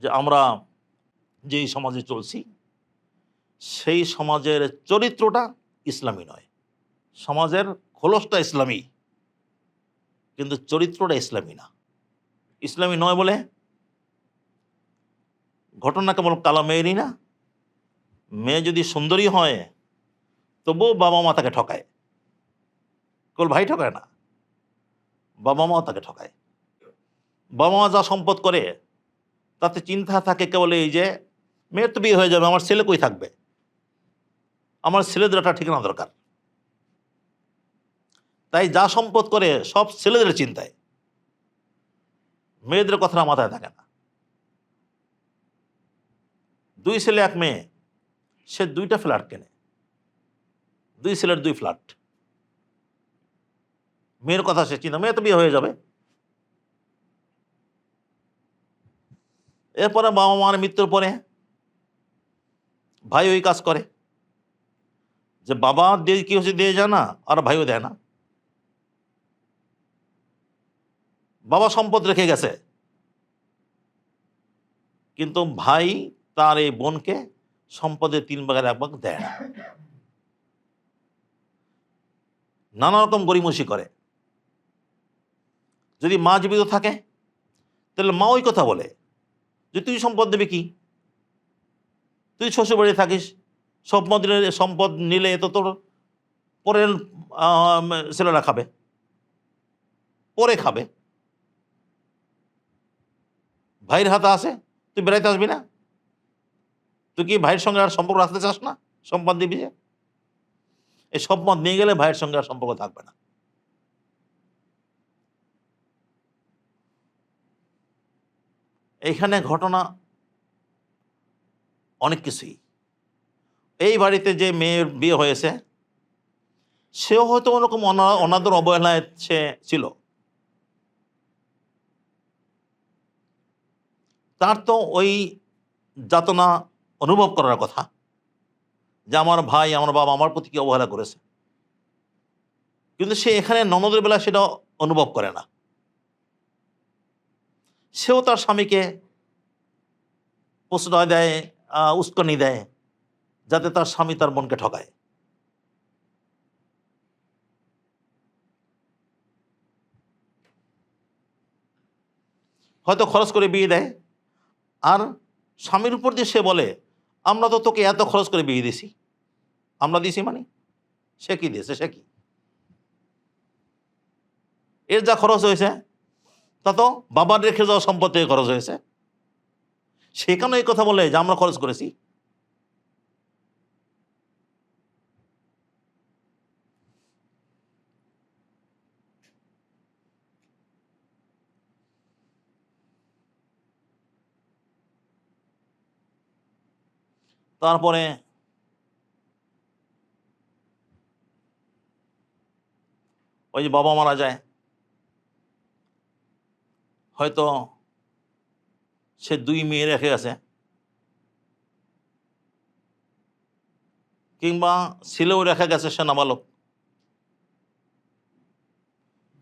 যে আমরা যেই সমাজে চলছি, সেই সমাজের চরিত্রটা ইসলামী নয়। সমাজের খোলসটা ইসলামী, কিন্তু চরিত্রটা ইসলামী না। ইসলামী নয় বলে ঘটনা কেবল কালো মেয়েরই না, মেয়ে যদি সুন্দরী হয়, তবুও বাবা মা তাকে ঠকায়। কেবল ভাই ঠকায় না, বাবা মাও তাকে ঠকায়। বাবা মা যা সম্পদ করে তাতে চিন্তা থাকে কেবল এই যে, মেয়ের তো বিয়ে হয়ে যাবে, আমার ছেলে কই থাকবে? আমার ছেলেদের একটা ঠিকানা দরকার। তাই যা সম্পদ করে সব ছেলেদের চিন্তায়। মেয়েদের কথা মাথায় থাকে না। দুই ছেলে, এক মেয়ে, সে দুইটা ফ্ল্যাট কেনে। দুই ছেলের দুই ফ্ল্যাট। মেয়ের কথা সে চিন্তা মেয়ে তো বিয়ে হয়ে যাবে। এরপরে বাবা মার মৃত্যুর পরে ভাই ওই কাজ করে। যে বাবা দিয়ে কি হচ্ছে দিয়ে যায় না, আর ভাইও দেয় না। বাবা সম্পদ রেখে গেছে। কিন্তু ভাই তার এই বোনকে সম্পদের তিন ভাগের এক ভাগ দেয় না। নানা রকম গরিমসি করে। যদি মা জীবিত থাকে, তাহলে মা ওই কথা বলে। যে তুই সম্পদ দেবে কি? তুই শ্বশুর বাড়ি থাকিস, সম্পদ সম্পদ নিলে তো তোর পরের ছেলেরা খাবে। পরে খাবে। ভাইয়ের হাতে আসে তুই বেড়াইতে আসবি না? তুই কি ভাইয়ের সঙ্গে আর সম্পর্ক রাখতে চাস না? সম্পদ দিবি যে? এই সম্পদ নিয়ে গেলে ভাইয়ের সঙ্গে আর সম্পর্ক থাকবে না। এইখানে ঘটনা অনেক কিছুই। এই বাড়িতে যে মেয়ের বিয়ে হয়েছে, সেও হয়তো ওরকম অনাদর অবহেলায় সে ছিল। তার তো ওই যাতনা অনুভব করার কথা যে আমার ভাই, আমার বাবা আমার প্রতি কি অবহেলা করেছে। কিন্তু সে এখানে ননদের বেলা সেটা অনুভব করে না। সেও তার স্বামীকে প্রশ্রয় দেয় উস্কানি দেয়, যাতে তার স্বামী তার বোনকে ঠকায়। হয়তো খরচ করে বিয়ে দেয়। আর স্বামীর উপর দিয়ে সে বলে, আমরা তো তোকে এত খরচ করে বিয়ে দিছি আমরা দিছি মানে? সে কি দিয়েছে? সে কি? এর যা খরচ হয়েছে তা তো বাবার রেখে যাওয়া সম্পদ থেকে খরচ হয়েছে। সেখানে এই কথা বলে যে আমরা খরচ করেছি। তারপরে ওই যে বাবা মারা যায়। হয়তো সে দুই মেয়ে রেখে গেছে। কিংবা ছেলেও রেখে গেছে সে নাবালক।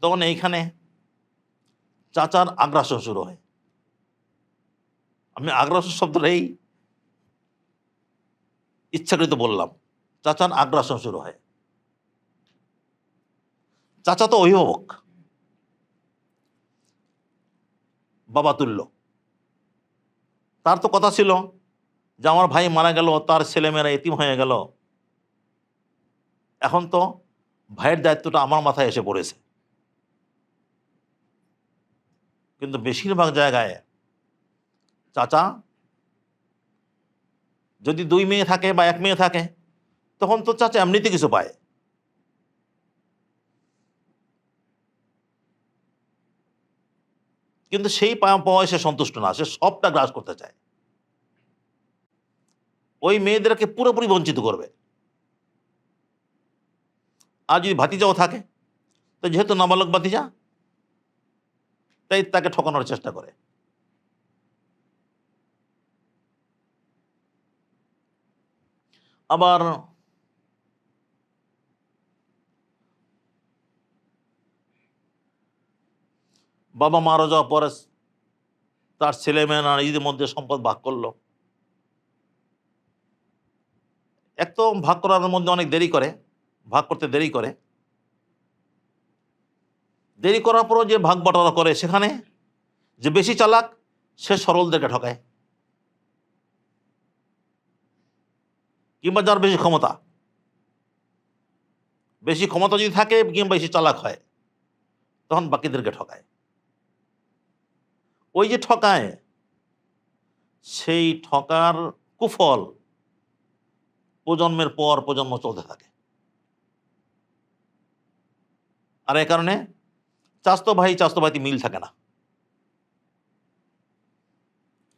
তখন এইখানে চাচার আগ্রাসন শুরু হয়। আমি আগ্রাসন শব্দটাই ইচ্ছাকৃত বললাম। চাচার আগ্রাসন শুরু হয়। চাচা তো অভিভাবক। বাবা তুল্য তার তো কথা ছিল যে আমার ভাই মারা গেল, তার ছেলেমেয়েরা এতিম হয়ে গেল। এখন তো ভাইয়ের দায়িত্বটা আমার মাথায় এসে পড়েছে। কিন্তু বেশিরভাগ জায়গায় চাচা, যদি দুই মেয়ে থাকে বা এক মেয়ে থাকে, তখন তো চাচা এমনিতে কিছু পায়। কিন্তু সেই পাওয়ায় সে সন্তুষ্ট না, সে সবটা গ্রাস করতে চায়। ওই মেয়েদেরকে পুরোপুরি বঞ্চিত করবে। আর যদি ভাতিজাও থাকে, তো যেহেতু নাবালক ভাতিজা, তাই তাকে ঠকানোর চেষ্টা করে। আবার বাবা মারা যাওয়ার পরে তার ছেলে মেয়ে নিজেদের মধ্যে সম্পদ ভাগ করল। এক তো ভাগ করার মধ্যে অনেক দেরি করে, ভাগ করতে দেরি করে। দেরি করার পরও যে ভাগ বাটোয়ারা করে সেখানে যে বেশি চালাক, সে সরলদেরকে ঠকায়। কিংবা যার বেশি ক্ষমতা। বেশি ক্ষমতা যদি থাকে কিংবা বেশি চালাক হয়, তখন বাকিদেরকে ঠকায়। ওই যে ঠকায়, সেই ঠকার কুফল প্রজন্মের পর প্রজন্ম চলতে থাকে। আর এ কারণে চাস্তো ভাই চাস্তো ভাইতে মিল থাকে না।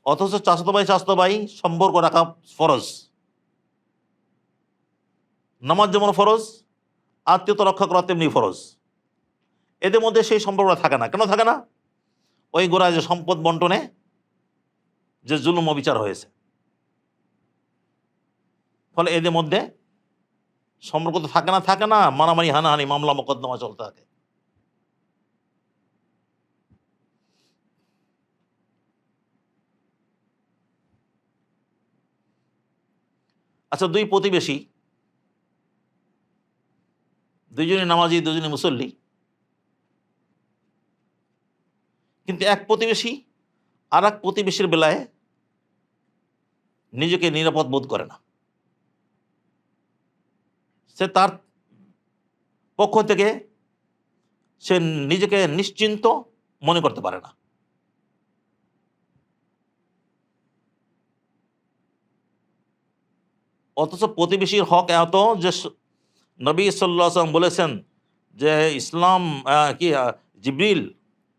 অথচ চাস্তো ভাই চাস্তো ভাই সম্পর্ক রাখা ফরজ। নামাজ যেমন ফরজ, আত্মীয়তা রক্ষা করা তেমনি ফরজ। এদের মধ্যে সেই সম্পর্কটা থাকে না। কেন থাকে না? ওই গোড়ায় যে সম্পদ বন্টনে যে জুলুম অবিচার হয়েছে। ফলে এদের মধ্যে সম্পর্ক তো থাকে না থাকে না, মারামারি, হানাহানি, মামলা, মোকদ্দমা চলতে থাকে। আচ্ছা দুই প্রতিবেশী দুইজনে নামাজি দুজনে মুসল্লি কিন্তু এক প্রতিবেশী আর এক প্রতিবেশীর বেলায় নিজেকে নিরাপদ বোধ করে না। সে তার পক্ষ থেকে সে নিজেকে নিশ্চিন্ত মনে করতে পারে না। অথচ প্রতিবেশীর হক এত যে নবী সাল্লাম বলেছেন যে ইসলাম কি জিবরিল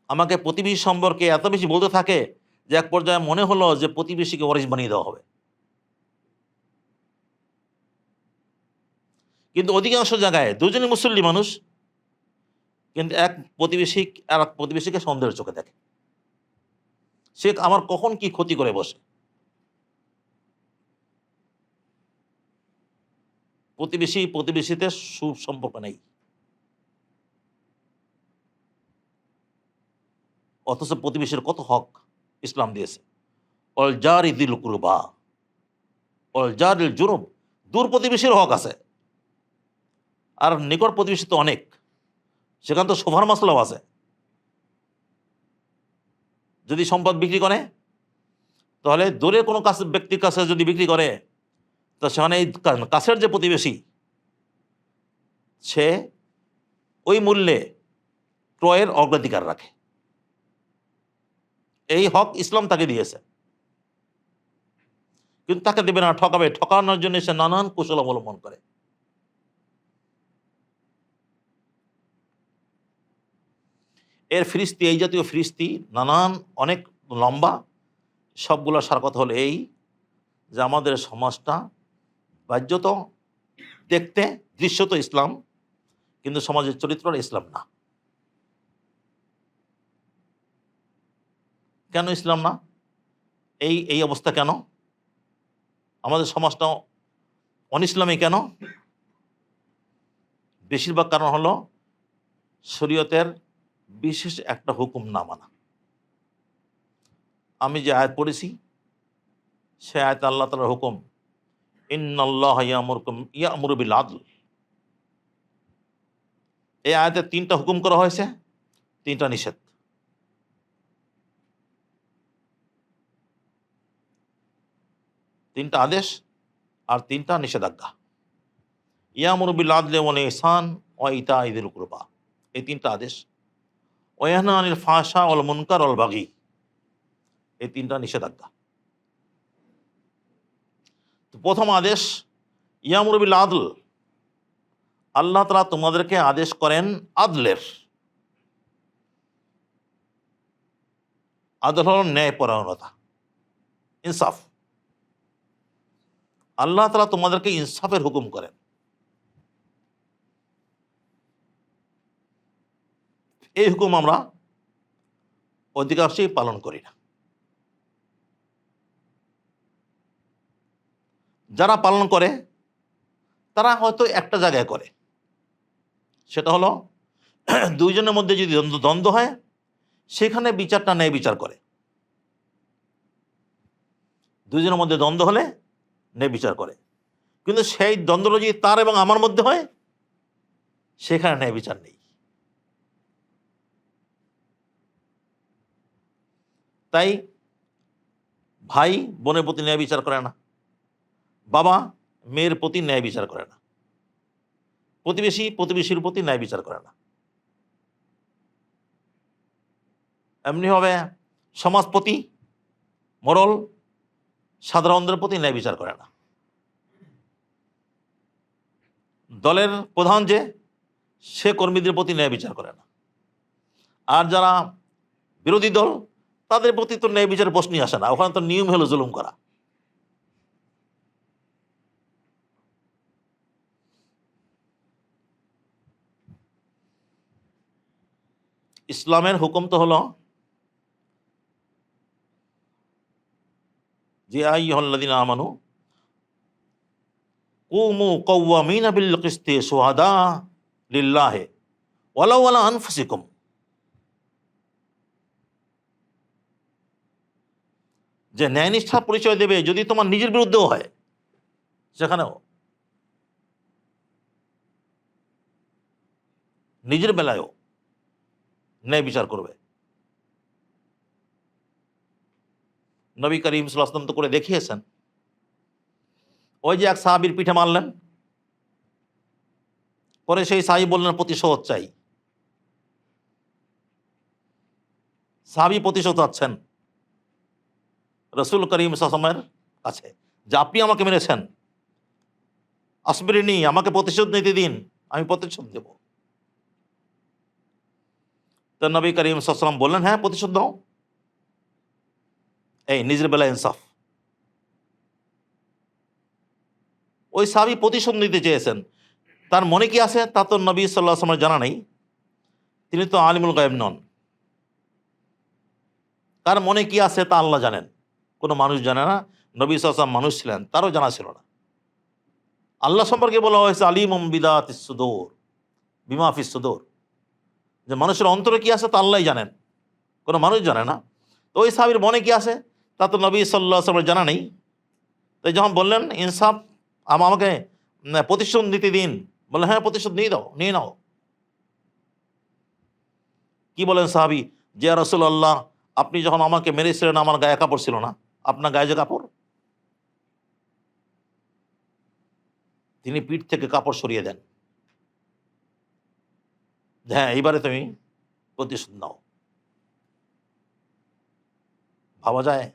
আমাকে প্রতিবেশী সম্পর্কে এত বেশি বলতে থাকে যে এক পর্যায়ে মনে হলো যে প্রতিবেশীকে ওয়ারিস বানিয়ে দেওয়া হবে। কিন্তু অধিকাংশ জায়গায় দুজনই মুসল্লি মানুষ, কিন্তু এক প্রতিবেশী আর এক প্রতিবেশীকে সন্দেহের চোখে দেখে। সে আমার কখন কি ক্ষতি করে বসে? প্রতিবেশী প্রতিবেশীতে সুসম্পর্ক নেই। অথচ প্রতিবেশীর কত হক ইসলাম দিয়েছে। অল জার ইদিল কুরবা। অল জার ইল জুনুব। দূর প্রতিবেশীর হক আছে। আর নিকট প্রতিবেশী তো অনেক। সেখান তো সোফার মাসলাও আছে। যদি সম্পদ বিক্রি করে, তাহলে দূরের কোনো কাছে ব্যক্তির কাছে যদি বিক্রি করে, তো সেখানে কাছের যে প্রতিবেশী, সে ওই মূল্যে ক্রয়ের অগ্রাধিকার রাখে। এই হক ইসলাম তাকে দিয়েছে। কিন্তু তাকে দেবে না, ঠকাবে। ঠকানোর জন্য সে নানান কৌশল অবলম্বন করে। এর ফিরিস্তি, এই জাতীয় ফিরিস্তি নানান, অনেক লম্বা, সবগুলো সার কথা হলো এই যে আমাদের সমাজটা বাহ্যত দেখতে দৃশ্যত ইসলাম, কিন্তু সমাজের চরিত্রটা ইসলাম না। কেন ইসলাম না? এই এই অবস্থা কেন? আমাদের সমাজটা অনিসলামী কেন? বেশিরভাগ কারণ হলো শরীয়তের বিশেষ একটা হুকুম না মানা। আমি যে আয়াত পড়েছি, সে আয়াত আল্লাহ তালার হুকুম ইন্নআল্লাহ ইয়ামুরকুম, ইয়ামুর বিল আদল। এই আয়াতে তিনটা হুকুম করা হয়েছে, তিনটা নিষেধ। তিনটা আদেশ আর তিনটা নিষেধাজ্ঞা। ইয়ামুর বিল আদলে ওয়াল ইহসান ও ইতা ইদিল কুরবা। এই তিনটা আদেশ। ওয়াহনা আনিল ফাশা অল মুনকার অল বাগি। এই তিনটা নিষেধাজ্ঞা। প্রথম আদেশ, ইয়ামুর বিল আদল আল্লাহ তালা তোমাদেরকে আদেশ করেন আদলের। আদল হল ন্যায়পরায়ণতা, ইনসাফ। আল্লাহ তালা তোমাদেরকে ইনসাফের হুকুম করেন। এই হুকুম আমরা অধিকাংশই পালন করি না। যারা পালন করে, তারা হয়তো একটা জায়গায় করে। সেটা হলো, দুইজনের মধ্যে যদি দ্বন্দ্ব দ্বন্দ্ব হয়, সেখানে বিচারটা ন্যায় বিচার করে। দুজনের মধ্যে দ্বন্দ্ব হলে ন্যায় বিচার করে। কিন্তু সেই দ্বন্দ্বটা যদি তার এবং আমার মধ্যে হয়, সেখানে ন্যায় বিচার নেই। তাই ভাই বোনের প্রতি ন্যায় বিচার করে না, বাবা মেয়ের প্রতি ন্যায় বিচার করে না, প্রতিবেশী প্রতিবেশীর প্রতি ন্যায় বিচার করে না। এমনিভাবে সমাজপতি, মোরল সাধারণদের প্রতি ন্যায় বিচার করে না। দলের প্রধান যে, সে কর্মীদের প্রতি ন্যায় বিচার করে না। আর যারা বিরোধী দল, তাদের প্রতি তো ন্যায় বিচার প্রশ্নই আসে না। ওখানে তো নিয়ম হলো জুলুম করা। ইসলামের হুকুম তো হলো যে আইহল্লাদিন আমানু, কুমু কৌয়ামিন বিল কিস্তে সুহাদা লিল্লাহে ওয়ালা ওয়ালা আনফুসিকুম। যে ন্যায়নিষ্ঠার পরিচয় দেবে যদি তোমার নিজের বিরুদ্ধেও হয়, সেখানেও। নিজের বেলায়ও ন্যায় বিচার করবে। নবী করিম সাল্লাম তো করে দেখিয়েছেন। ওই যে এক সাহাবির পিঠে মারলেন। পরে সেই সাহাবি বললেন, প্রতিশোধ চাই। সাহাবি প্রতিশোধ চাচ্ছেন রসুল করিম সাসমের কাছে যে, আপনি আমাকে মেরেছেন। আসবিরিনি, আমাকে প্রতিশোধ নিতে দিন, আমি প্রতিশোধ দেব তো নবী করিম সাল্লাম বললেন হ্যাঁ প্রতিশোধ দাও। এই, নিজের বেলা ইনসাফ। ওই সাবি প্রতিশোধ নিতে চেয়েছেন। তার মনে কি আছে? তা তো নবী সাল্লাহ জানা নেই। তিনি তো আলিমুল গায়েব নন। তার মনে কি আছে তা আল্লাহ জানেন। কোনো মানুষ জানে না। নবী সাল্লাম মানুষ ছিলেন, তারও জানা ছিল না। আল্লাহ সম্পর্কে বলা হয়েছে আলিম বিদাত সুদৌর, বিমা ফিসুদৌর যে মানুষের অন্তরে কি আছে তা আল্লাহ জানেন। কোনো মানুষ জানে না। তো ওই সাহাবির মনে কি আছে? তা তো নবী সাল্লাহ আসলামের জানা নেই। তাই যখন বললেন, ইনসাফ, আম আমাকে প্রতিশোধ নিতে দিন। বললেন হ্যাঁ প্রতিশোধ নিয়ে দাও নিয়ে নাও। কি বলেন সাহাবি? যে রসুল আল্লাহ আপনি যখন আমাকে মেরেছিলেন, আমার গায়ে কাপড় ছিল না। আপনার গায়ে যে কাপড়? তিনি পিঠ থেকে কাপড় সরিয়ে দেন। হ্যাঁ এইবারে তুমি প্রতিশোধ নাও। ভাবা যায়?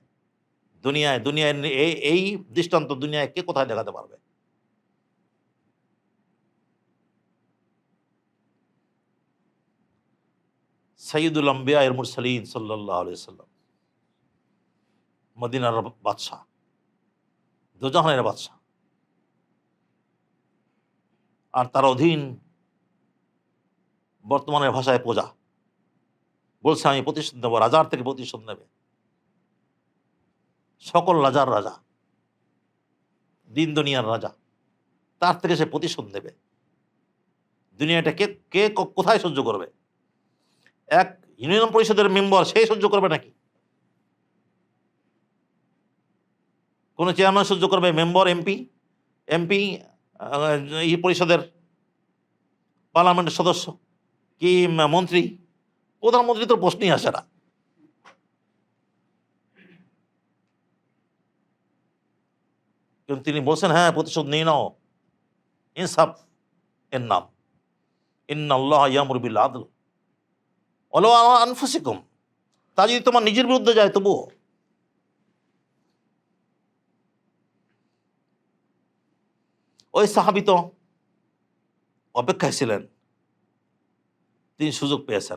দুনিয়ায় দুনিয়ায় এই এই দৃষ্টান্ত দুনিয়ায় কে কোথায় দেখাতে পারবে? সঈদুল আম্বিয়া এর মুরসালিন সাল্লাহ সাল্লাম মদিনার বাদশাহ। দোজাহানের বাদশাহ। আর তার অধীন বর্তমানের ভাষায় প্রজা। বলছে, আমি প্রতিশোধ নেব, রাজার থেকে প্রতিশোধ নেবে। সকল রাজার রাজা দিন দুনিয়ার রাজা, তার থেকে সে প্রতিশোধ নেবে। দুনিয়াটা কে কে কোথায় সহ্য করবে? এক ইউনিয়ন পরিষদের মেম্বার সে সহ্য করবে নাকি? কোনো চেয়ারম্যান সহ্য করবে? মেম্বার, এমপি এমপি এই পরিষদের পার্লামেন্টের সদস্য, কি মন্ত্রী? প্রধানমন্ত্রী তো প্রশ্নই আসে না। কিন্তু তিনি বলছেন হ্যাঁ প্রতিশোধ নিয়ে নাও। ইনসাফ এর নাম। বিল আদল। অলো আনফুসিকুম। তা যদি তোমার নিজের বিরুদ্ধে যায়, তবুও। ওই সাহাবি তো অপেক্ষায় ছিলেন। তিনি সুযোগ পেয়েছেন।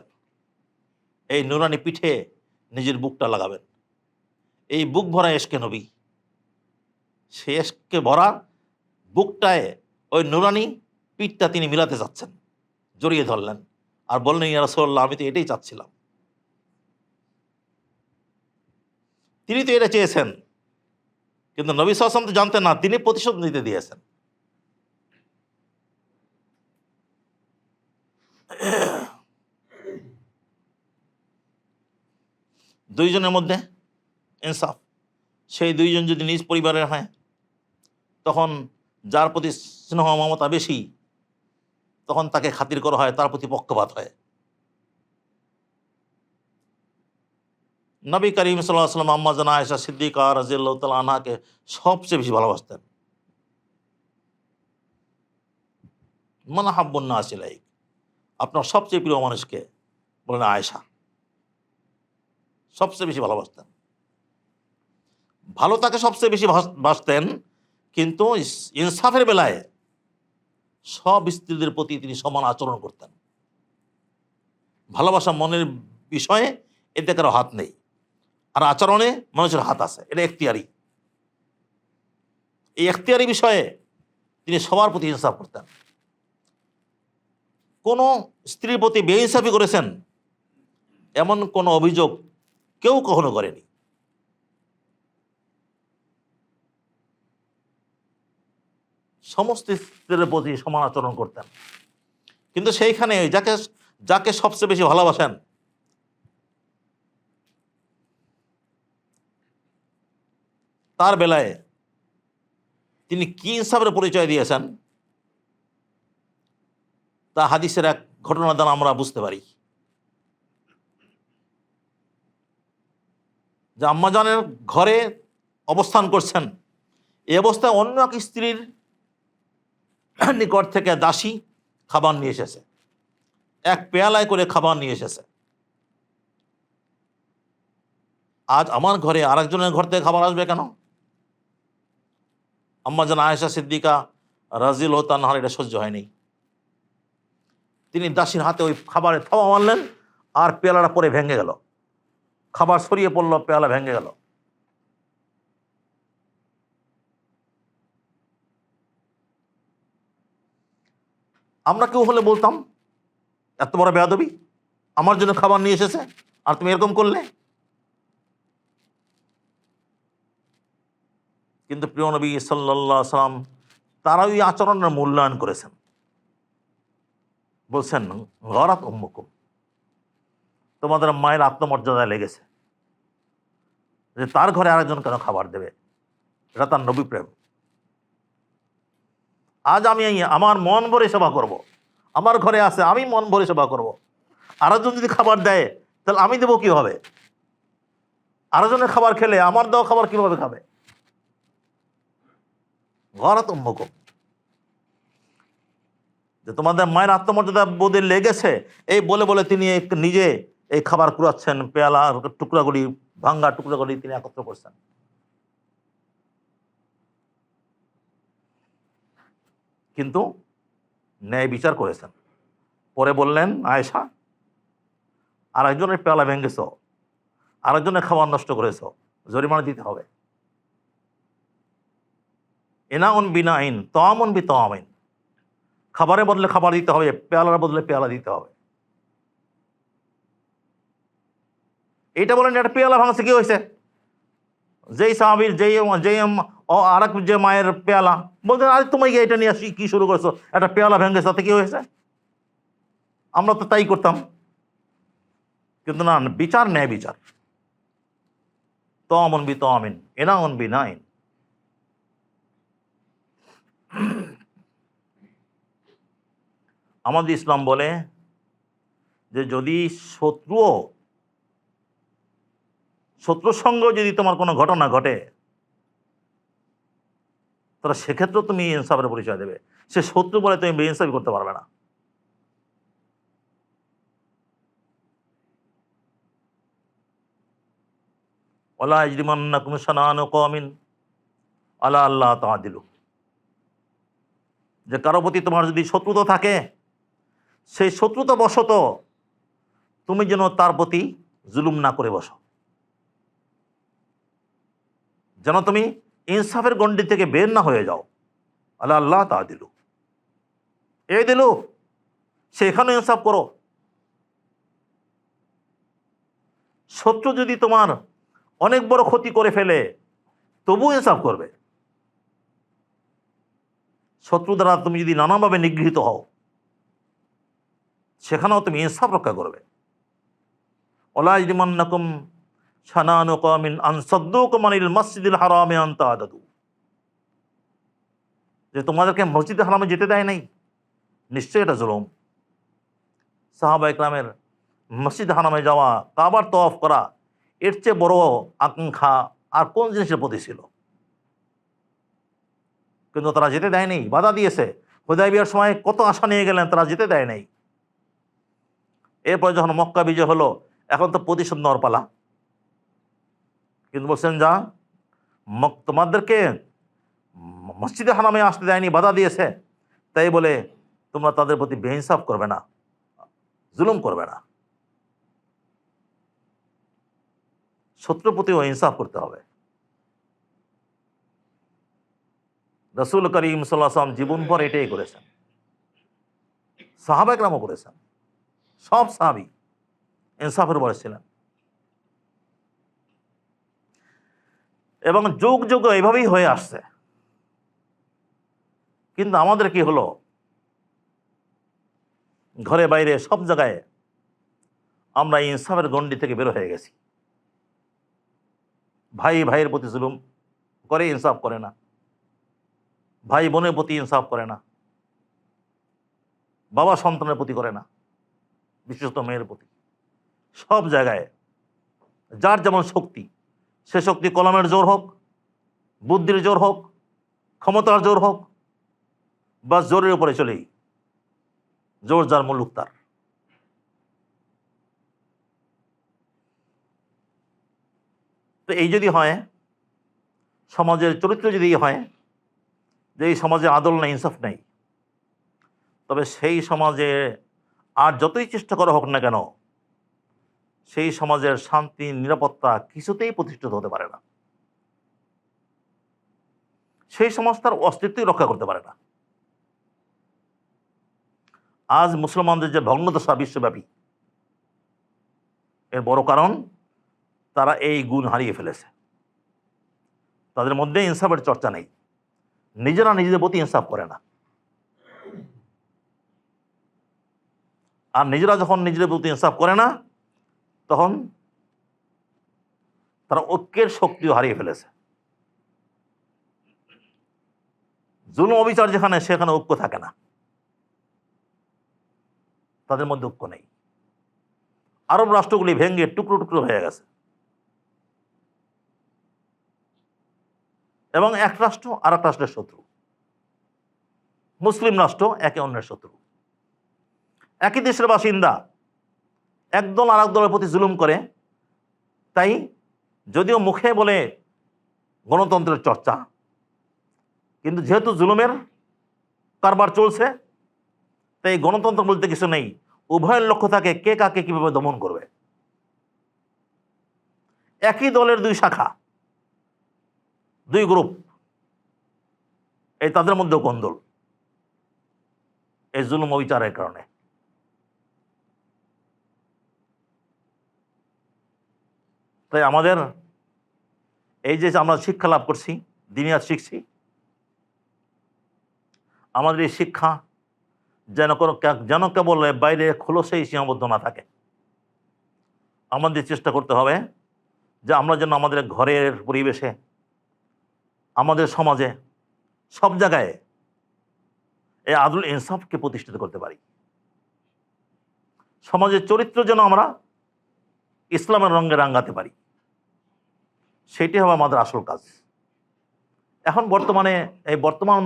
এই নুরানি পিঠে নিজের বুকটা লাগাবেন। এই বুক ভরা এসকে নবী। এসকে ভরা বুকটায় ওই নুরানি পিঠটা তিনি মিলাতে যাচ্ছেন, জড়িয়ে ধরলেন। আর বললেন, ইয়া আমি তো এটাই চাচ্ছিলাম। তিনি তো এটা চেয়েছেন, কিন্তু নবী সাল্লাম তো জানতেন না, তিনি প্রতিশোধ নিতে দিয়েছেন। দুইজনের মধ্যে ইনসাফ। সেই দুইজন যদি নিজ পরিবারের হয় তখন যার প্রতি স্নেহ মমতা বেশি, তখন তাকে খাতির করা হয়, তার প্রতি পক্ষপাত হয়। নবী করিম সাল্লাম আম্মা জানা আয়সা সিদ্দিকা রাজিয়াল্লাহ তাল আনহাকে সবচেয়ে বেশি ভালোবাসতেন। মানে হাব্বন্না আসিলাই আপনার সবচেয়ে প্রিয় মানুষকে বলেন আয়েশা। সবচেয়ে বেশি ভালোবাসতেন। ভালো তাকে সবচেয়ে বেশি ভাস- বাসতেন কিন্তু ইনসাফের বেলায় সব স্ত্রীদের প্রতি তিনি সমান আচরণ করতেন। ভালোবাসা মনের বিষয়ে এতে কারও হাত নেই। আর আচরণে মানুষের হাত আছে, এটা এখতিয়ারি। এই এখতিয়ারি বিষয়ে তিনি সবার প্রতি ইনসাফ করতেন। কোনো স্ত্রীর প্রতি বেইনসাফি করেছেন, এমন কোনো অভিযোগ কেউ কখনো করেনি। সমস্ত স্ত্রীর প্রতি সমান আচরণ করতেন। কিন্তু সেইখানে যাকে যাকে সবচেয়ে বেশি ভালোবাসেন, তার বেলায় তিনি কি ইনসাফের পরিচয় দিয়েছেন, তা হাদিসের এক ঘটনা দ্বারা আমরা বুঝতে পারি। যে আম্মাজানের ঘরে অবস্থান করছেন। এই অবস্থায় অন্য এক স্ত্রীর নিকট থেকে দাসী খাবার নিয়ে এসেছে। এক পেয়ালায় করে খাবার নিয়ে এসেছে। আজ আমার ঘরে আরেকজনের ঘর থেকে খাবার আসবে কেন? আম্মা যেন আয়েশা সিদ্দিকা রাজিল ও তানহার এটা সহ্য হয়নি। তিনি দাসীর হাতে ওই খাবারে থাবা মারলেন আর পেয়ালাটা পরে ভেঙে গেল। খাবার ছড়িয়ে পড়ল, পেয়ালা ভেঙে গেল। আমরা কেউ হলে বলতাম, এত বড় বেয়াদবি, আমার জন্য খাবার নিয়ে এসেছে, আর তুমি এরকম করলে? কিন্তু প্রিয় নবী সাল্লাহ সাল্লাম তারা ওই আচরণের মূল্যায়ন করেছেন। বলছেন, গরাত উম্মুকুম, তোমাদের মায়ের আত্মমর্যাদায় লেগেছে যে তার ঘরে আরেকজন কেন খাবার দেবে? এটা তার নবী প্রেম আজ আমি আমার মন ভরে সেবা করব। আমার ঘরে আছে, আমি মন ভরে সেবা করব। আরেকজন যদি খাবার দেয়, তাহলে আমি দেবো কি হবে আরেকজনের খাবার খেলে আমার দেওয়া খাবার কীভাবে খাবে গরাত উম্মুকুম যে তোমাদের মায়ের আত্মমর্যাদা বোধে লেগেছে, এই বলে বলে তিনি নিজে এই খাবার কুড়াচ্ছেন, পেয়ালা, টুকরাগুলি, ভাঙ্গা টুকরাগুলি তিনি একত্র করছেন কিন্তু ন্যায় বিচার করেছেন। পরে বললেন, আয়েশা, আরেকজনের পেয়ালা ভেঙেছ, আরেকজনের খাবার নষ্ট করেছ, জরিমানা দিতে হবে। এনাউন বিনা আইন তমন বি তমিন খাবারের বদলে খাবার দিতে হবে, পেয়ালার বদলে পেয়ালা দিতে হবে। এইটা বলেন একটা পেয়ালা ভাঙছে, কি হয়েছে? যেই সাহাবির, যেই যেই আর এক যে মায়ের পেয়ালা, বলতে আরে তুমি এটা নিয়ে আসি কি শুরু করছ? একটা পেয়ালা ভেঙে তাতে কি হয়েছে? আমরা তো তাই করতাম। কিন্তু না বিচার ন্যায় বিচার। তমন বি তমিন এনা অন বি নাইন। আমাদের ইসলাম বলে যে যদি শত্রুও শত্রুর সঙ্গেও যদি তোমার কোনো ঘটনা ঘটে, তাহলে সেক্ষেত্রেও তুমি ইনসাফের পরিচয় দেবে। সে শত্রু বলে তুমি বেইনসাফি করতে পারবে না। ওলা ইজরিমান্না কুমিশানান কমিন আল্লাহ আল্লাহ তাদিলু যে কারও প্রতি তোমার যদি শত্রুতা থাকে, সেই শত্রুতা বশত তুমি যেন তার প্রতি জুলুম না করে বসো। যেন তুমি? ইনসাফের গণ্ডি থেকে বের না হয়ে যাও। আল্লাহ আল্লাহ তা দিলু। এই দিলু সেখানে ইনসাফ করো। শত্রু যদি তোমার অনেক বড় ক্ষতি করে ফেলে তবু ইনসাফ করবে। শত্রু দ্বারা তুমি যদি নানাভাবে নিগৃহীত হও, সেখানেও তুমি ইনসাফ রক্ষা করবে। ওলা যে তোমাদেরকে মসজিদ হারামে যেতে দেয় নাই, নিশ্চয়ই এটা জুলুম। সাহাবা ইকরামের মসজিদ হারামে যাওয়া, কাবার তফ করা, এর চেয়ে বড় আকাঙ্ক্ষা আর কোন জিনিসের প্রতি ছিল? কিন্তু তারা যেতে দেয় দেয়নি বাধা দিয়েছে। হুদাই বিয়ার সময় কত আশা নিয়ে গেলেন, তারা যেতে দেয় নাই। এরপরে যখন মক্কা বিজয় হলো, এখন তো প্রতিশোধ নেওয়ার পালা। কিন্তু বলছেন, যা তোমাদেরকে মসজিদে হারামে আসতে দেয়নি, বাধা দিয়েছে। তাই বলে, তোমরা তাদের প্রতি বেইনসাফ করবে না, জুলুম করবে না। শত্রুর প্রতিও ইনসাফ করতে হবে। রসুল করিম সাল্লাম জীবনভর এটাই করেছেন। সাহাবাকরামও করেছেন। সব সাহাবি ইনসাফের বয়স ছিলেন। এবং যুগ যুগ এভাবেই হয়ে আসছে। কিন্তু আমাদের কি হলো? ঘরে বাইরে সব জায়গায় আমরা ইনসাফের গণ্ডি থেকে বের হয়ে গেছি। ভাই ভাইয়ের প্রতি জুলুম করে ইনসাফ করে না। ভাই বোনের প্রতি ইনসাফ করে না। বাবা সন্তানের প্রতি করে না। বিশেষত মেয়ের প্রতি। সব জায়গায় যার যেমন শক্তি সে শক্তি কলমের জোর হোক, বুদ্ধির জোর হোক, ক্ষমতার জোর হোক, বা জোরের উপরে চলেই। জোর যার মুলুক তার। তো এই যদি হয়, সমাজের চরিত্র যদি হয়, যে এই সমাজে আদল নেই, ইনসাফ নেই, তবে সেই সমাজে আর যতই চেষ্টা করা হোক না কেন সেই সমাজের শান্তি, নিরাপত্তা কিছুতেই প্রতিষ্ঠিত হতে পারে না। সেই সমাজ তার অস্তিত্বই রক্ষা করতে পারে না। আজ মুসলমানদের যে ভগ্নদশা বিশ্বব্যাপী, এর বড় কারণ তারা এই গুণ হারিয়ে ফেলেছে। তাদের মধ্যে ইনসাফের চর্চা নেই। নিজেরা নিজেদের প্রতি ইনসাফ করে না। আর নিজেরা যখন নিজেদের প্রতি ইনসাফ করে না তখন তারা ঐক্যের শক্তিও হারিয়ে ফেলেছে। জুলুম অবিচার যেখানে, সেখানে ঐক্য থাকে না। তাদের মধ্যে ঐক্য নেই। আরব রাষ্ট্রগুলি ভেঙে টুকরো টুকরো হয়ে গেছে। এবং এক রাষ্ট্র আর এক রাষ্ট্রের শত্রু। মুসলিম রাষ্ট্র একে অন্যের শত্রু। একই দেশের বাসিন্দা একদল আর দলের প্রতি জুলুম করে, তাই যদিও মুখে বলে গণতন্ত্রের চর্চা, কিন্তু যেহেতু জুলুমের কারবার চলছে, তাই গণতন্ত্র বলতে কিছু নেই। উভয়ের লক্ষ্য থাকে কে কাকে কীভাবে দমন করবে। একই দলের দুই শাখা, দুই গ্রুপ, এই তাদের মধ্যেও কোন্দল এই জুলুম অবিচারের কারণে। তাই আমাদের এই যে আমরা শিক্ষা লাভ করছি দিনিয়াত শিখছি, আমাদের এই শিক্ষা যেন কোনো যেন কেবল বাইরে খোলসেই সীমাবদ্ধ না থাকে। আমাদের চেষ্টা করতে হবে যে আমরা যেন আমাদের ঘরের পরিবেশে, আমাদের সমাজে সব জায়গায় এই আদুল ইনসাফকে প্রতিষ্ঠিত করতে পারি। সমাজের চরিত্র যেন আমরা ইসলামের রঙে রাঙ্গাতে পারি। সেটি হবে আমাদের আসল কাজ। এখন বর্তমানে এই বর্তমান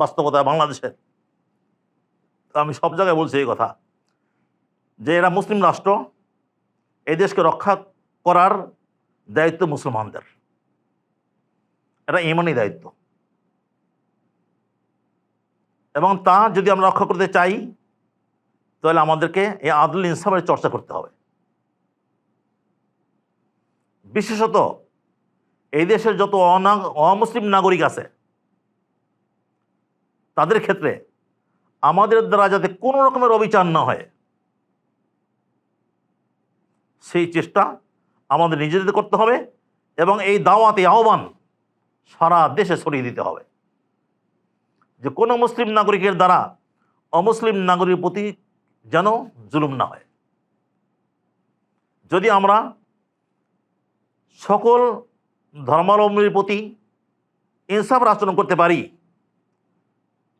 বাস্তবতা বাংলাদেশের আমি সব জায়গায় বলছি এই কথা, যে এরা মুসলিম রাষ্ট্র, এই দেশকে রক্ষা করার দায়িত্ব মুসলমানদের। এটা ইমানই দায়িত্ব। এবং তা যদি আমরা রক্ষা করতে চাই, তাহলে আমাদেরকে এই আদুল ইনসাফের চর্চা করতে হবে। বিশেষত এই দেশের যত অমুসলিম নাগরিক আছে, তাদের ক্ষেত্রে আমাদের দ্বারা যাতে কোনো রকমের অবিচার না হয়, সেই চেষ্টা আমাদের নিজেদের করতে হবে এবং এই দাওয়াতে আহ্বান সারা দেশে ছড়িয়ে দিতে হবে। যে কোনো মুসলিম নাগরিকের দ্বারা অমুসলিম নাগরিকের প্রতি যেন জুলুম না হয়। যদি আমরা সকল ধর্মাবলম্বীর প্রতি ইনসাফের আচরণ করতে পারি,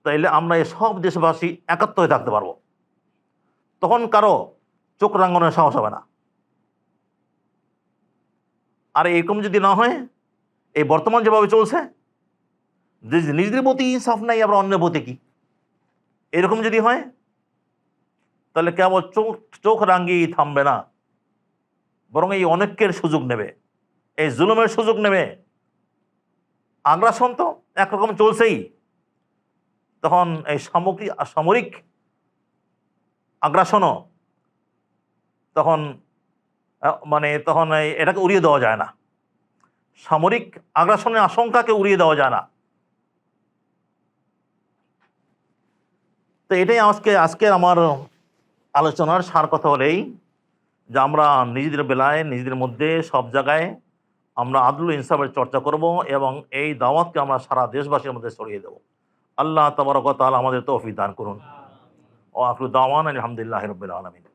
তাইলে আমরা এই সব দেশবাসী একাত্ম হয়ে থাকতে পারব। তখন কারও চোখ রাঙ্গনের সাহস হবে না। আর এরকম যদি না হয়, এই বর্তমান যেভাবে চলছে যে নিজেদের প্রতি ইনসাফ নাই, আবার অন্যের প্রতি কি? এরকম যদি হয়, তাহলে কেবল চোখ চোখ রাঙ্গিয়ে থামবে না, বরং এই অনেকের সুযোগ নেবে। এই জুলুমের সুযোগ নেবে। আগ্রাসন তো একরকম চলছেই। তখন এই সামগ্রিক সামরিক আগ্রাসনও তখন মানে তখন এই এটাকে উড়িয়ে দেওয়া যায় না। সামরিক আগ্রাসনের আশঙ্কাকে উড়িয়ে দেওয়া যায় না। তো এটাই আজকে, আজকের আমার আলোচনার সার কথা হলেই যে আমরা নিজেদের বেলায়, নিজেদের মধ্যে সব জায়গায় আমরা আদলু ইনসাফের চর্চা করব এবং এই দাওয়াতকে আমরা সারা দেশবাসীর মধ্যে ছড়িয়ে দেব। আল্লাহ তবরকতাল আমাদের তৌফিক দান করুন। ও আফরুদ্দাওয়ান আলহামদুলিল্লাহ রবিল আলমিন।